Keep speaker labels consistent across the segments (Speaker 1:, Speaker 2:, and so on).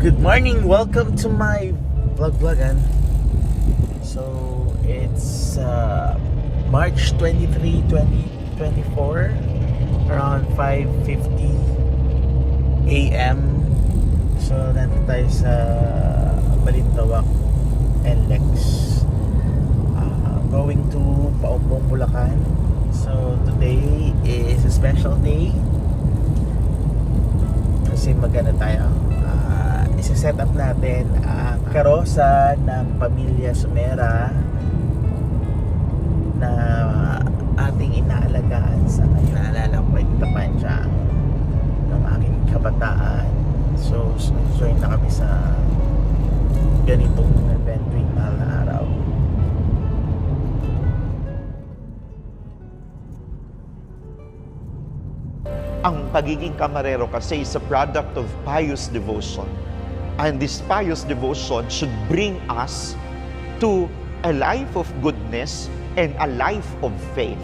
Speaker 1: Good morning! Welcome to my vlog vlogan. So, it's uh, March 23, 2024 around 5.50 a.m. So, nandito tayo sa Balintawak NLEX uh, going to Paumbong, Bulacan. So, today is a special day kasi magana tayo isa-set up natin ang karosa ng pamilya Sumera na ating inaalagaan sa naalala ko kay Tita Panchang ng aking kabataan. So join na kami sa ganitong event mahal na araw.
Speaker 2: Ang pagiging kamarero kasi is a product of pious devotion. And this pious devotion should bring us to a life of goodness and a life of faith.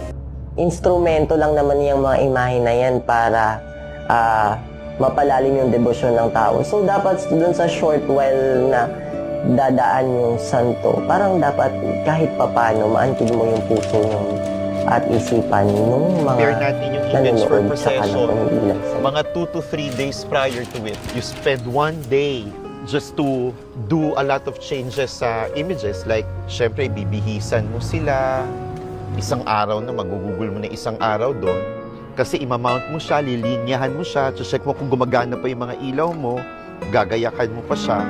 Speaker 3: instrumento lang naman yung mga imahe na yan para ah, mapalalim yung debosyon ng tao. So, dapat dun sa short while na dadaan yung santo, parang dapat kahit papano maantid mo yung puso nyo at isipan ng mga
Speaker 2: Prepare natin yung for procession.
Speaker 3: kanang
Speaker 2: Mga two to three days prior to it, you spend one day just to do a lot of changes sa images. Like, syempre, bibihisan mo sila. Isang araw na, magugugol mo na isang araw doon. Kasi imamount mo siya, lilinyahan mo siya, check mo kung gumagana pa yung mga ilaw mo, gagayakan mo pa siya.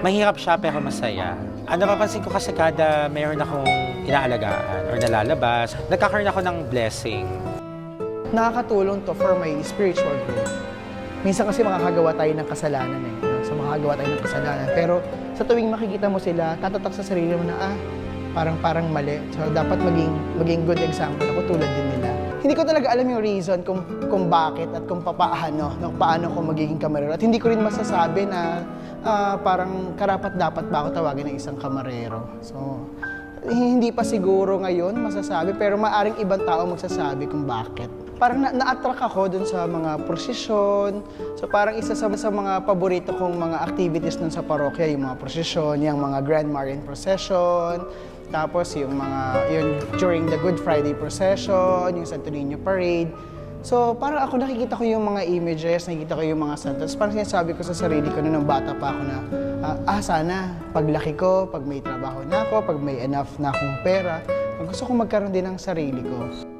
Speaker 4: Mahirap siya pero masaya. Ano napapansin ko kasi kada mayroon akong inaalagaan or nalalabas, nagkakaroon ako ng blessing.
Speaker 5: nakakatulong to for my spiritual growth. Minsan kasi makakagawa tayo ng kasalanan eh. no? So makakagawa tayo ng kasalanan. Pero sa tuwing makikita mo sila, tatatak sa sarili mo na, ah, parang parang mali. So dapat maging maging good example ako tulad din nila. Hindi ko talaga alam yung reason kung kung bakit at kung papaano, no, paano ko magiging kamarero. At hindi ko rin masasabi na ah, parang karapat dapat ba ako tawagin ng isang kamarero. So hindi pa siguro ngayon masasabi, pero maaring ibang tao magsasabi kung bakit. Parang na- na-attract ako dun sa mga prosesyon. So parang isa sa, sa mga paborito kong mga activities nun sa parokya, yung mga prosesyon, yung mga Grand Marian Procession, tapos yung mga, yun, during the Good Friday Procession, yung Santo Niño Parade. So, parang ako nakikita ko yung mga images, nakikita ko yung mga santos. Parang sinasabi ko sa sarili ko nung bata pa ako na, ah, ah, sana, paglaki ko, pag may trabaho na ako, pag may enough na akong pera, gusto ko magkaroon din ng sarili ko.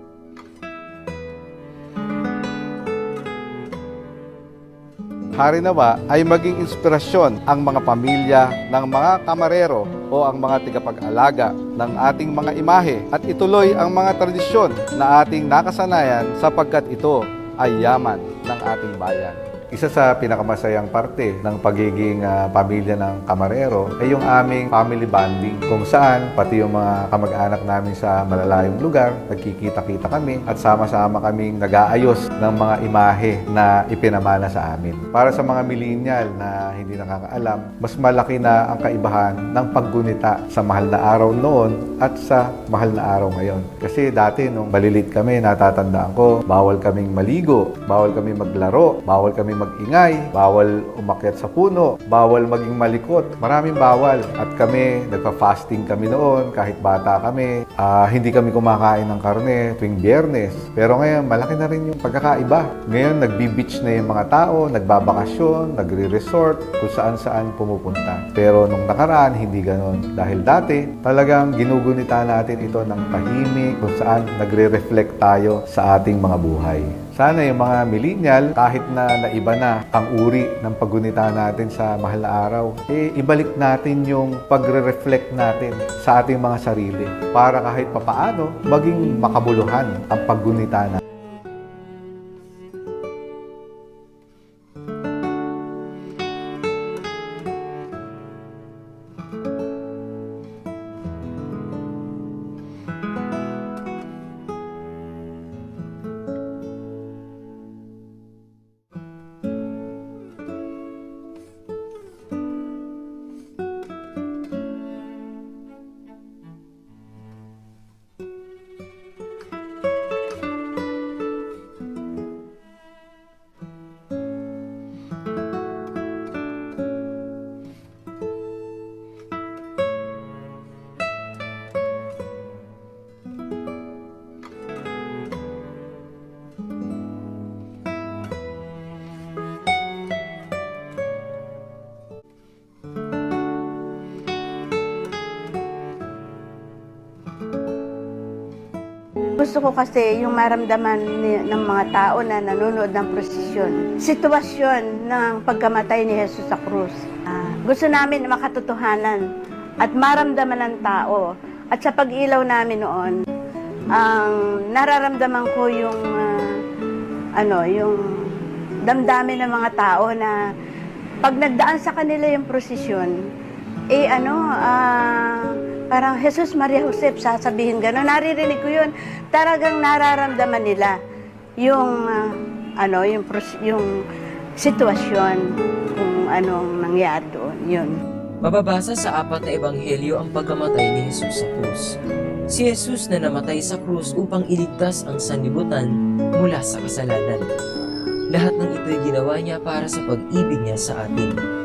Speaker 6: Hari nawa ay maging inspirasyon ang mga pamilya ng mga kamarero o ang mga tigapag-alaga ng ating mga imahe at ituloy ang mga tradisyon na ating nakasanayan sapagkat ito ay yaman ng ating bayan. Isa sa pinakamasayang parte ng pagiging ah, pamilya ng kamarero ay yung aming family bonding kung saan pati yung mga kamag-anak namin sa malalayong lugar, nagkikita-kita kami at sama-sama kaming nag-aayos ng mga imahe na ipinamana sa amin. Para sa mga millennial na hindi nakakaalam, mas malaki na ang kaibahan ng paggunita sa mahal na araw noon at sa mahal na araw ngayon. Kasi dati nung malilit kami, natatandaan ko, bawal kaming maligo, bawal kami maglaro, bawal kami magingay, bawal umakyat sa puno, bawal maging malikot. Maraming bawal. At kami, nagpa-fasting kami noon, kahit bata kami. Ah, hindi kami kumakain ng karne tuwing biyernes. Pero ngayon, malaki na rin yung pagkakaiba. Ngayon, nagbi-beach na yung mga tao, nagbabakasyon, nagre-resort, kung saan-saan pumupunta. Pero nung nakaraan, hindi ganon. Dahil dati, talagang ginugunita natin ito ng tahimik, kung saan nagre-reflect tayo sa ating mga buhay. Sana yung mga millennial, kahit na naiba na ang uri ng paggunita natin sa mahal na araw, eh ibalik natin yung pagre-reflect natin sa ating mga sarili para kahit papaano maging makabuluhan ang paggunita natin.
Speaker 7: Gusto ko kasi yung maramdaman ni- ng mga tao na nanonood ng prosesyon. Sitwasyon ng pagkamatay ni Jesus sa krus. Ah, gusto namin makatotohanan at maramdaman ng tao. At sa pag-ilaw namin noon, ang nararamdaman ko yung ah, ano, yung damdamin ng mga tao na pag nagdaan sa kanila yung prosesyon, eh ano, ah, parang Jesus Maria Josep, sasabihin gano'n. Naririnig ko yun. Talagang nararamdaman nila yung, ah, ano, yung, yung sitwasyon kung anong nangyari doon. Yun.
Speaker 8: Mababasa sa apat na ebanghelyo ang pagkamatay ni Jesus sa krus. Si Jesus na namatay sa krus upang iligtas ang sanlibutan mula sa kasalanan. Lahat ng ito'y ginawa niya para sa pag-ibig niya sa atin.